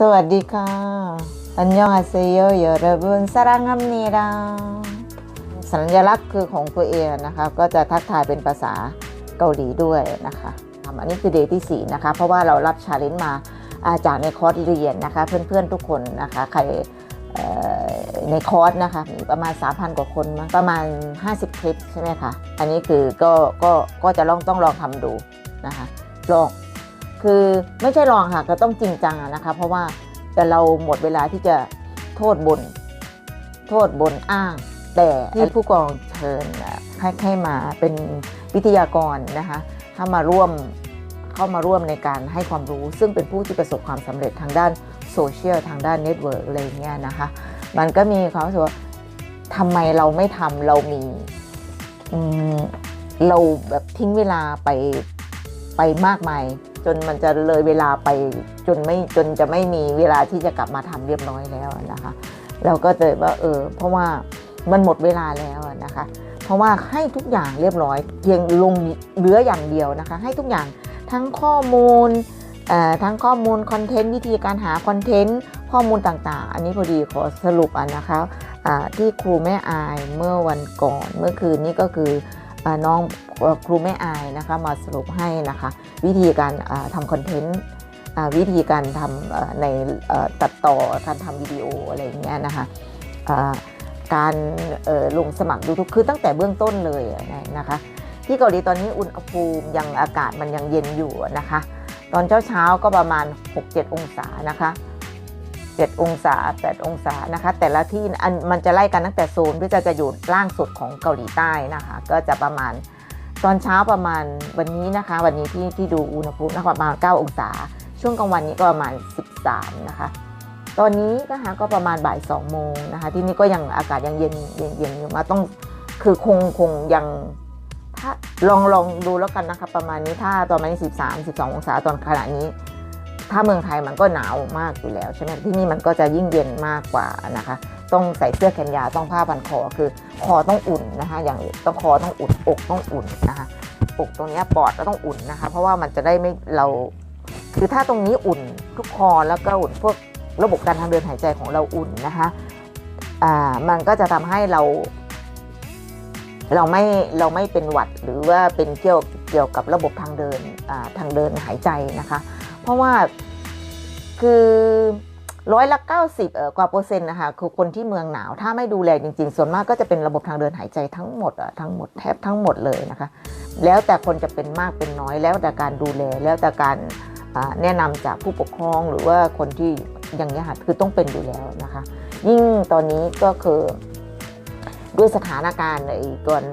สวัสดีค่ะอันยองอาเซโยเยอรบุนสรังอัมนีดาสัญลักษณ์คือของตัวเองนะคะ ก็จะทักทายเป็นภาษาเกาหลีด้วยนะคะอันนี้คือเดย์ที่ 4 นะคะ เพราะว่าเรารับชาเลนจ์มาอาจากในคอร์สเรียนนะคะ เพื่อนๆทุกคนนะคะ ใครในคอร์สนะคะมีประมาณ 3,000 กว่าคนมั้งประมาณ 50 คลิปใช่ไหมคะ อันนี้คือก็ก็ก็จะลองต้องลองทำดูนะคะลอง คือไม่ใช่ลองค่ะก็ต้องจริงจังนะคะ เพราะว่าแต่เราหมดเวลาที่จะโทษบน โทษบนอ้าง แต่ที่ผู้กองเชิญให้ให้มาเป็นวิทยากรนะคะเข้ามาร่วมเข้ามาร่วมในการให้ความรู้ ซึ่งเป็นผู้ที่ประสบความสำเร็จทางด้านโซเชียลทางด้านเน็ตเวิร์กอะไรเงี้ยนะคะ มันก็มีความรู้สึกว่าทำไมเราไม่ทำเรามีเราแบบทิ้งเวลาไปไปมากมาย จนมันจะเลยเวลาไปจนไม่จนจะไม่มีเวลาที่จะกลับมาทำเรียบร้อยแล้วนะคะ เราก็เลยว่าเออเพราะว่ามันหมดเวลาแล้วนะคะ เพราะว่าให้ทุกอย่างเรียบร้อยเพียงลงเหลืออย่างเดียวนะคะ ให้ทุกอย่างทั้งข้อมูลเอ่อทั้งข้อมูลคอนเทนต์วิธีการหาคอนเทนต์ข้อมูลต่างๆ อันนี้พอดีขอสรุปอันนะคะอ่าที่ครูแม่อายเมื่อวันก่อนเมื่อคืนนี้ก็คือ น้องครูแม่อายนะคะมาสรุปให้นะคะ วิธีการทำคอนเทนต์วิธีการทำในตัดต่อการทำวิดีโออะไรอย่างเงี้ยนะคะการลงสมัคร YouTube คือตั้งแต่เบื้องต้นเลยนะคะ ที่เกาหลีตอนนี้อุณหภูมิยังอากาศมันยังเย็นอยู่นะคะ ตอนเช้าเช้าๆก็ประมาณ 6-7 องศานะคะ 7 องศา 8 องศานะคะ แต่ละที่อันมันจะไล่กันตั้งแต่โซนที่จะจะอยู่ล่างสุดของเกาหลีใต้นะคะ ก็จะประมาณตอนเช้าประมาณวันนี้นะคะ วันนี้ที่ที่ดูอุณหภูมินะคะประมาณ 9 องศา ช่วงกลางวันนี้ก็ประมาณ 13 นะคะ ตอนนี้นะคะก็ประมาณบ่าย 2 โมงนะคะ ที่นี่ก็ยังอากาศยังเย็นเย็นเย็นอยู่มาต้องคือคงคงยังถ้าลองลองดูแล้วกันนะคะ ประมาณนี้ถ้าตอนนี้13 12 องศาตอนขณะนี้ ถ้าเมืองไทยมันก็หนาวมากอยู่แล้วใช่ไหมที่นี่มันก็จะยิ่งเย็นมากกว่านะคะ ต้องใส่เสื้อแขนยาวต้องผ้าพันคอคือคอต้องอุ่นนะคะ อย่างต้องคอต้องอุ่นอกต้องอุ่นนะคะอกตรงนี้ปอดก็ต้องอุ่นนะคะ เพราะว่ามันจะได้ไม่เราคือถ้าตรงนี้อุ่นทุกคอแล้วก็อุ่นพวกระบบการทางเดินหายใจของเราอุ่นนะคะอ่ามันก็จะทำให้เรา เราไม่เราไม่เป็นหวัดหรือว่าเป็นเกี่ยวเกี่ยวกับระบบทางเดินอ่าทางเดินหายใจนะคะ เพราะว่าคือร้อยละ90เอ่อกว่าเปอร์เซ็นต์นะคะคือคนที่เมืองหนาว ถ้าไม่ดูแลจริง ๆ ส่วนมากก็จะเป็นระบบทางเดินหายใจทั้งหมดทั้งหมดแทบทั้งหมดเลยนะคะ แล้วแต่คนจะเป็นมากเป็นน้อยแล้วแต่การดูแลแล้วแต่การแนะนำจากผู้ปกครองหรือว่าคนที่อย่างนี้ค่ะคือต้องเป็นอยู่แล้วนะคะ ยิ่งตอนนี้ก็คือด้วยสถานการณ์ในก่อน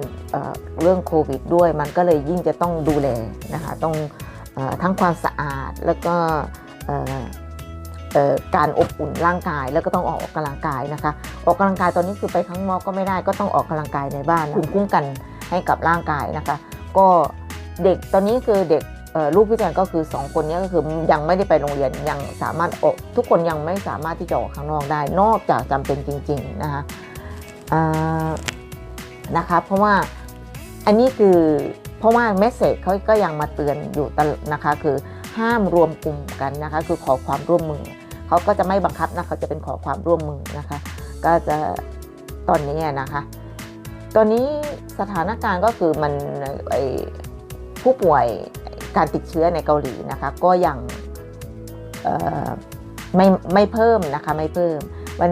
เรื่องโควิดด้วย มันก็เลยยิ่งจะต้องดูแลนะคะต้อง ทั้งความสะอาดแล้วก็การอบอุ่นร่างกายแล้วก็ต้องออกกำลังกายนะคะ ออกกำลังกายตอนนี้คือไปข้างนอกก็ไม่ได้ก็ต้องออกกำลังกายในบ้านภูมิคุ้มกันให้กับร่างกายนะคะ ก็เด็กตอนนี้คือเด็กลูกพี่แจนก็คือ 2 คนนี้ก็คือยังไม่ได้ไปโรงเรียนยังสามารถออกทุกคนยังไม่สามารถที่จะออกข้างนอกได้ นอกจากจำเป็นจริง ๆนะคะนะคะ เพราะว่าอันนี้คือ เพราะว่าเมสเซจเขาก็ยังมาเตือนอยู่ตนะคะคือห้ามรวมกลุ่มกันนะคะคือขอความร่วมมือเขาก็จะไม่บังคับนะเขาจะเป็นขอความร่วมมือนะคะ ก็จะตอนนี้นะคะตอนนี้สถานการณ์ก็คือมันผู้ป่วยการติดเชื้อในเกาหลีนะคะก็ยังไม่ไม่เพิ่มนะคะไม่เพิ่มมัน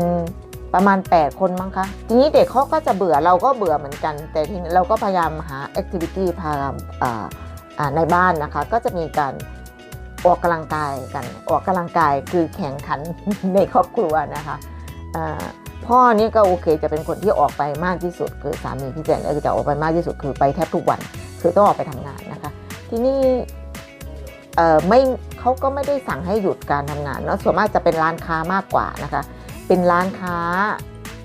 ประมาณ 8 คนมั้งคะ ทีนี้เด็กเขาก็จะเบื่อเราก็เบื่อเหมือนกัน แต่ทีนี้เราก็พยายามหาแอคทิวิตี้พาในบ้านนะคะ ก็จะมีการออกกำลังกายกันออกกำลังกายคือแข่งขันในครอบครัวนะคะพ่อนี่ก็โอเคจะเป็นคนที่ออกไปมากที่สุด คือสามีพี่แจนก็จะออกไปมากที่สุดคือไปแทบทุกวัน คือต้องออกไปทำงานนะคะ ทีนี้ไม่เขาก็ไม่ได้สั่งให้หยุดการทำงานเนาะส่วนมากจะเป็นร้านค้ามากกว่านะคะ เป็นร้านค้า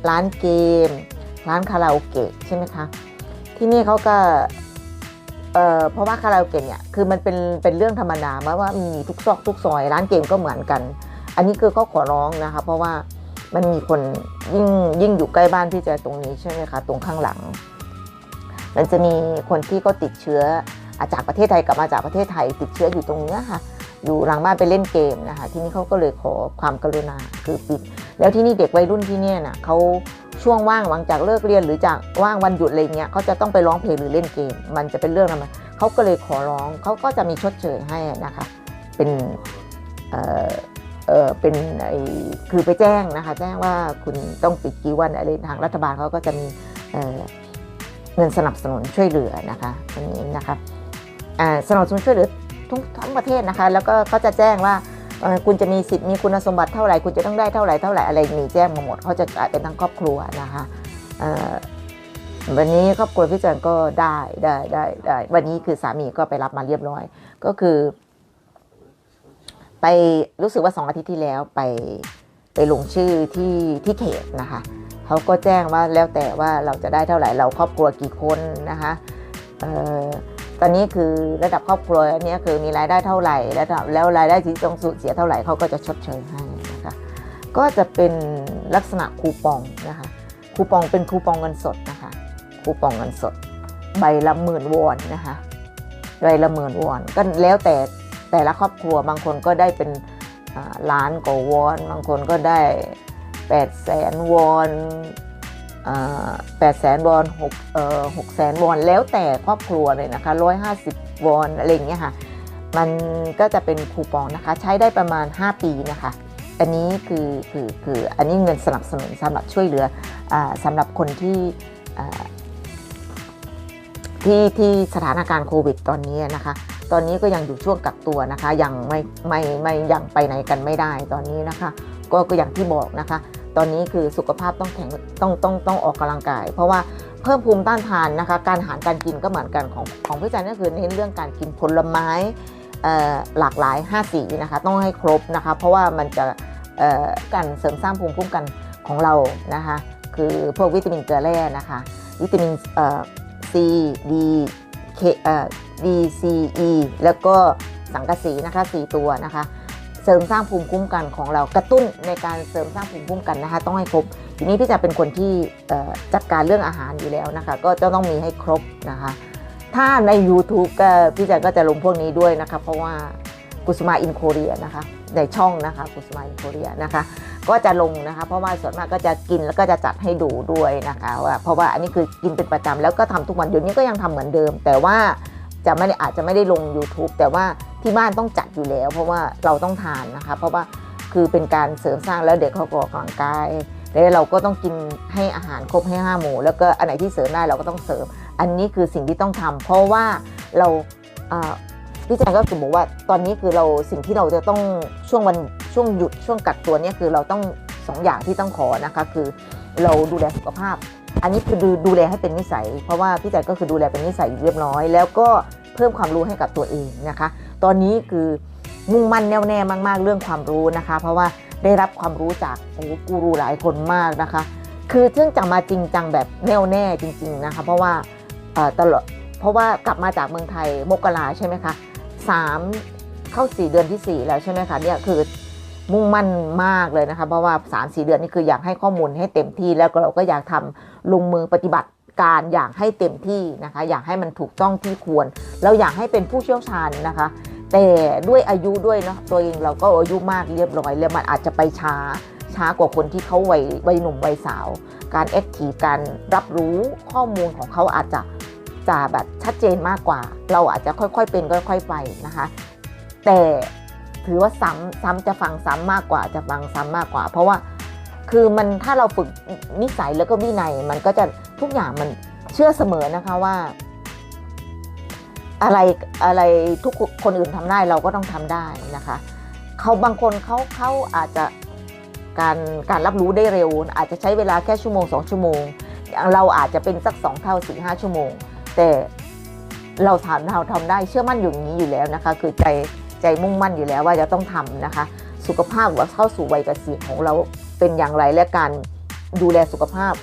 ร้านเกม ร้านคาราโอเกะใช่ไหมคะที่นี่เขาก็เอ่อเพราะว่าคาราโอเกะเนี่ยคือมันเป็นเป็นเรื่องธรรมดามาว่ามีทุกซอกทุกซอย ร้านเกมก็เหมือนกัน อันนี้คือเขาขอร้องนะคะ เพราะว่ามันมีคนยิ่งยิ่งอยู่ใกล้บ้านพี่แจตรงนี้ใช่ไหมคะตรงข้างหลัง มันจะมีคนที่ก็ติดเชื้ออาจากประเทศไทยกลับมาจากประเทศไทย ติดเชื้ออยู่ตรงเนี้ยค่ะ อยู่หลังบ้านไปเล่นเกมนะคะ ที่นี่เขาก็เลยขอความกรุณาคือปิด แล้วที่นี่เด็กวัยรุ่นที่เนี่ยนะเขาช่วงว่างหลังจากเลิกเรียนหรือจากว่างวันหยุดอะไรเงี้ยเขาจะต้องไปร้องเพลงหรือเล่นเกม มันจะเป็นเรื่องอะไรเขาก็เลยขอร้องเขาก็จะมีชดเชยให้นะคะ เป็นเออเออเป็นไอคือไปแจ้งนะคะ แจ้งว่าคุณต้องปิดกี่วันอะไรทางรัฐบาลเขาก็จะมีเเงินสนับสนุนช่วยเหลือนะคะอันนี้นะคะสนับสนุนช่วยเหลือทั้งประเทศนะคะ แล้วก็เขาจะแจ้งว่า คุณจะมีสิทธิ์มีคุณสมบัติเท่าไหร่คุณจะต้องได้เท่าไหร่เท่าไหร่อะไรมีแจ้งมาหมดเขาจะจ่ายเป็นทั้งครอบครัวนะคะวันนี้ครอบครัวพี่จันก็ได้ได้ได้ได้วันนี้คือสามีก็ไปรับมาเรียบร้อย ก็คือ ไปรู้สึกว่าสองอาทิตย์ที่แล้วไปไปลงชื่อที่ที่เขตนะคะเขาก็แจ้งว่าแล้วแต่ว่าเราจะได้เท่าไหร่เราครอบครัวกี่คนนะคะเอนนี้คือระดับครอบครัวเนี้ยคือมีรายได้เท่าไหร่ แล้วแล้วรายได้ที่ต้องสูญเสียเท่าไหร่เขาก็จะชดเชยให้นะคะ ก็จะเป็นลักษณะคูปองนะคะคูปองเป็นคูปองเงินสดนะคะคูปองเงินสด ใบละหมื่นวอนนะคะใบละหมื่นวอนก็แล้วแต่แต่ละครอบครัวบางคนก็ได้เป็นล้านกว่าวอน บางคนก็ได้8 0 0แสนวอน แปดแสนวอนหกเอ่อหกแสนวอนแล้วแต่ครอบครัวเลยนะคะร้อยห้าสิบวอนอะไรเงี้ยค่ะ มันก็จะเป็นคูปองนะคะ ใช้ได้ประมาณ 5 ปีนะคะ อันนี้คือคือคืออันนี้เงินสนับสนุนสำหรับช่วยเหลืออสำหรับคนที่ที่ที่สถานการณ์โควิดตอนนี้นะคะ ตอนนี้ก็ยังอยู่ช่วงกักตัวนะคะ ยังไม่ไม่ไม่ยังไปไหนกันไม่ได้ตอนนี้นะคะ ก็ก็อย่างที่บอกนะคะ ตอนนี้คือสุขภาพต้องแข็งต้องต้องต้องออกกำลังกาย เพราะว่าเพิ่มภูมิต้านทานนะคะ การอาหารการกินก็เหมือนกันของของพี่จันก็คือเน้นเรื่องการกินผลไม้หลากหลาย 5 สีนะคะต้องให้ครบนะคะ เพราะว่ามันจะเอ่อการเสริมสร้างภูมิคุ้มกันของเรานะคะ คือพวกวิตามินเกลือแร่นะคะ วิตามินเอ่อ C D K เอ่อ D C E แล้วก็สังกะสีนะคะ 4 ตัวนะคะ เสริมสร้างภูมิคุ้มกันของเรากระตุ้นในการเสริมสร้างภูมิคุ้มกันนะคะ ต้องให้ครบ ทีนี้พี่จะเป็นคนที่จัดการเรื่องอาหารอยู่แล้วนะคะ ก็จะต้องมีให้ครบนะคะ ถ้าใน YouTube ก็พี่จันก็จะลงพวกนี้ด้วยนะคะ เพราะว่ากุสมาอินโคเรียนะคะในช่องนะคะกุสมาอินโคเรียนะคะ ก็จะลงนะคะเพราะว่าส่วนมากก็จะกินแล้วก็จะจัดให้ดูด้วยนะคะว่าเพราะว่าอันนี้คือกินเป็นประจำแล้วก็ทำทุกวันเดี๋ยวนี้ก็ยังทำเหมือนเดิม แต่ว่าจะไม่ได้อาจจะไม่ได้ลง YouTube แต่ว่า ที่บ้านต้องจัดอยู่แล้ว เพราะว่าเราต้องทานนะคะ เพราะว่าคือเป็นการเสริมสร้างแล้วเด็กเขาก็ออกกำลังกายแล้วเราก็ต้องกินให้อาหารครบให้ห้าหมู่แล้วก็อันไหนที่เสริมได้เราก็ต้องเสริม อันนี้คือสิ่งที่ต้องทำเพราะว่าเราพี่แจงก็คือบอกว่าตอนนี้คือเราสิ่งที่เราจะต้องช่วงวันช่วงหยุดช่วงกักตัวเนี่ยคือเราต้องสองอย่างที่ต้องขอนะคะ คือเราดูแลสุขภาพ อันนี้คือดูดูแลให้เป็นนิสัย เพราะว่าพี่แจงก็คือดูแลเป็นนิสัยเรียบร้อย แล้วก็เพิ่มความรู้ให้กับตัวเองนะคะ ตอนนี้คือมุ่งมั่นแน่วแน่มาก ๆ เรื่องความรู้นะคะ เพราะว่าได้รับความรู้จากโอ้กูรูหลายคนมากนะคะ คือซึ่องจะมาจริงจังแบบแน่วแน่จริง ๆนะคะ เพราะว่าตลอดเพราะว่ากลับมาจากเมืองไทยมกราใช่ไหมคะสามเข้าสี่เดือนที่สี่แล้วใช่ไหมคะเนี่ยคือมุ่งมั่นมากเลยนะคะ เพราะว่า3าสี่เดือนนี่คืออยากให้ข้อมูลให้เต็มที่แล้วเราก็อยากทำลงมือปฏิบัติ การอย่างให้เต็มที่นะคะ อยากให้มันถูกต้องที่ควร เราอยากให้เป็นผู้เชี่ยวชาญนะคะ แต่ด้วยอายุด้วยเนาะตัวเองเราก็อายุมากเรียบร้อย แล้วมันอาจจะไปช้าช้ากว่าคนที่เขาวัยวัยหนุ่มวัยสาว การแอคทีฟการรับรู้ข้อมูลของเขาอาจจะจะแบบชัดเจนมากกว่า เราอาจจะค่อยๆเป็นค่อย ๆไปนะคะ แต่ถือว่าซ้ำซ้ำจะฟังซ้ำมากกว่าจะฟังซ้ำมากกว่า เพราะว่าคือมันถ้าเราฝึกนิสัยแล้วก็วินัยมันก็จะ ทุกอย่างมันเชื่อเสมอนะคะว่า อะไรอะไรทุกคนอื่นทำได้เราก็ต้องทำได้นะคะเขาบางคนเขาเขาอาจจะการการรับรู้ได้เร็ว อาจจะใช้เวลาแค่ชั่วโมงสองชั่วโมง เราอาจจะเป็นสักสองเท่าสี่ห้าชั่วโมง แต่เราทำเราทำได้เชื่อมั่นอยู่อย่างนี้อยู่แล้วนะคะ คือใจใจมุ่งมั่นอยู่แล้วว่าจะต้องทำนะคะ สุขภาพว่าเข้าสู่วัยเกษียณของเราเป็นอย่างไรและการดูแลสุขภาพ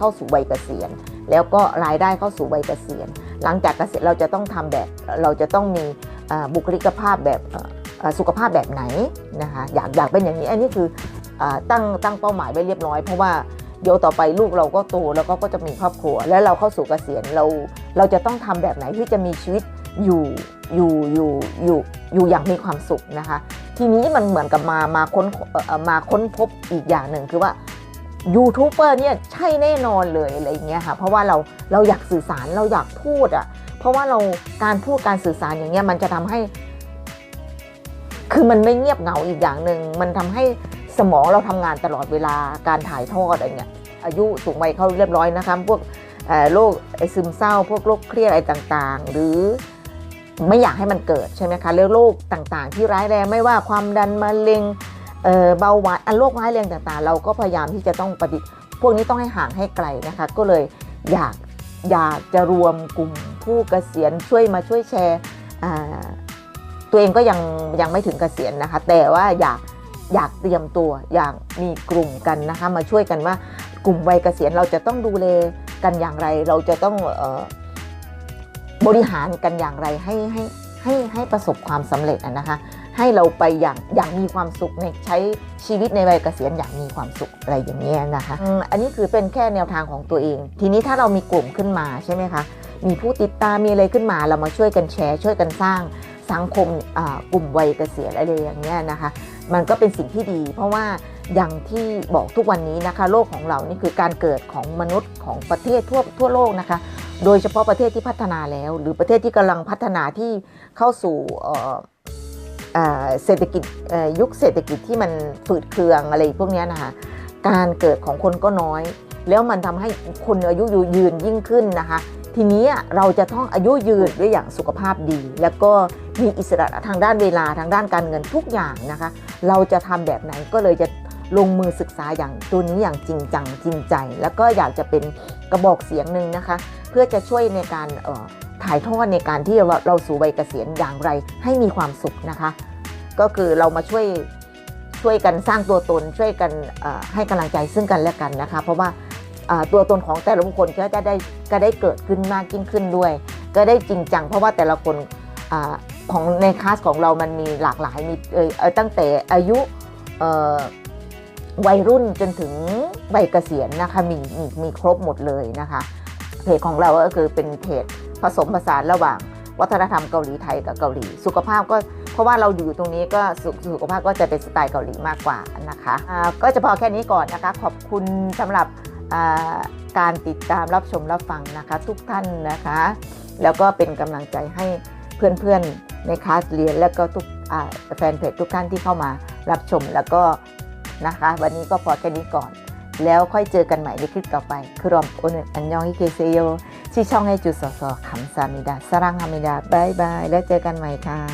เข้าสู่วัยเกษียณ แล้วก็รายได้เข้าสู่วัยเกษียณ หลังจากเกษียณเราจะต้องทำแบบเราจะต้องมีบุคลิกภาพแบบสุขภาพแบบไหนนะคะอยากอยากเป็นอย่างนี้อันนี้คืออตั้งตั้งเป้าหมายไว้เรียบร้อย เพราะว่าเดี๋ยวต่อไปลูกเราก็โตแล้วก็ก็จะมีครอบครัว แล้วเราเข้าสู่เกษียณเราเราจะต้องทำแบบไหนที่จะมีชีวิตอยู่อยู่อยู่อยู่อยู่อย่างมีความสุขนะคะ ทีนี้มันเหมือนกับมามาค้นมาค้นพบอีกอย่างหนึ่งคือว่า ยูทูบเบอร์เนี่ยใช่แน่นอนเลยอะไรเงี้ยค่ะ เพราะว่าเราเราอยากสื่อสารเราอยากพูดอะ่ะ เพราะว่าเราการพูดการสื่อสารอย่างเงี้ยมันจะทำให้ คือมันไม่เงียบเหงาอีกอย่างหนึ่งมันทำให้สมองเราทำงานตลอดเวลาการถ่ายทอดอะไรเงี้ยอายุสูงวัยเขาเรียบร้อยนะคะพวกโรคไอซึมเศร้า พวกโรคเครียดอะไรต่างๆ หรือไม่อยากให้มันเกิดใช่ไหมคะเรื่องโรคต่างๆ ที่ร้ายแรงไม่ว่าความดันมะเร็ง เบาหวานอันโรคร้ายแรงต่างๆ เราก็พยายามที่จะต้องปฏิพวกนี้ต้องให้ห่างให้ไกลนะคะ ก็เลยอยากอยากจะรวมกลุ่มผู้เกษียณช่วยมาช่วยแชร์ตัวเองก็ยังยังไม่ถึงเกษียณนะคะ แต่ว่าอยากอยากเตรียมตัวอยากมีกลุ่มกันนะคะ มาช่วยกันว่ากลุ่มวัยเกษียณเราจะต้องดูแลกันอย่างไร เราจะต้องออบริหารกันอย่างไรให้ให้ให้ให้ประสบความสำเร็จนะคะ ให้เราไปอย่างอย่างมีความสุขในใช้ชีวิตในวัยเกษียณอย่างมีความสุขอะไรอย่างเงี้ยนะคะอืมอันนี้คือเป็นแค่แนวทางของตัวเอง ทีนี้ถ้าเรามีกลุ่มขึ้นมาใช่ไหมคะมีผู้ติดตามมีอะไรขึ้นมา เรามาช่วยกันแชร์ ช่วยกันสร้างสังคมอ่ากลุ่มวัยเกษียณอะไรอย่างเงี้ยนะคะ มันก็เป็นสิ่งที่ดี เพราะว่าอย่างที่บอกทุกวันนี้นะคะ โลกของเรานี่คือการเกิดของมนุษย์ของประเทศทั่วทั่วโลกนะคะ โดยเฉพาะประเทศที่พัฒนาแล้ว หรือประเทศที่กำลังพัฒนาที่เข้าสู่ เศรษฐกิจยุคเศรษฐกิจที่มันฝืดเคืองอะไรพวกนี้นะคะการเกิดของคนก็น้อย แล้วมันทำให้คนอายุยืนยิ่งขึ้นนะคะ ทีนี้เราจะต้องอายุยืนด้วยอย่างสุขภาพดี แล้วก็มีอิสระทางด้านเวลาทางด้านการเงินทุกอย่างนะคะ เราจะทำแบบไหนก็เลยจะลงมือศึกษาอย่างตัวนี้อย่างจริงจังจริงใจ แล้วก็อยากจะเป็นกระบอกเสียงหนึ่งนะคะ เพื่อจะช่วยในการเอ่อ ถ่ายทอดในการที่เราเราสู่วัยเกษียณอย่างไรให้มีความสุขนะคะ ก็คือเรามาช่วยช่วยกันสร้างตัวตนช่วยกันให้กำลังใจซึ่งกันและกันนะคะ เพราะว่าตัวตนของแต่ละบุคคลก็จะได้ก็ได้เกิดขึ้นมากยิ่งขึ้นด้วย ก็ได้จริงจังเพราะว่าแต่ละคนอของในคลาสของเรามันมีหลากหลายมีเออตั้งแต่อายุวัยรุ่นจนถึงวัยเกษียณนะคะมีมีมีครบหมดเลยนะคะเพจของเราก็คือเป็นเพจ ผสมผสานระหว่างวัฒนธรรมเกาหลีไทยกับเกาหลี สุขภาพก็เพราะว่าเราอยู่ตรงนี้ก็สุสุขภาพก็จะเป็นสไตล์เกาหลีมากกว่านะคะอ่าก็จะพอแค่นี้ก่อนนะคะ ขอบคุณสำหรับการติดตามรับชมรับฟังนะคะ ทุกท่านนะคะ แล้วก็เป็นกำลังใจให้เพื่อนๆในคลาสเรียน แล้วก็ทุกแฟนเพจทุกท่านที่เข้ามารับชมแล้วก็นะคะ วันนี้ก็พอแค่นี้ก่อน แล้วค่อยเจอกันใหม่ในคลิปต่อไป คือรอมโอนอันยองฮิเกเซโย 시청해 주셔서 감사합니다. 사랑합니다. 바이바이. 내가 간마이카.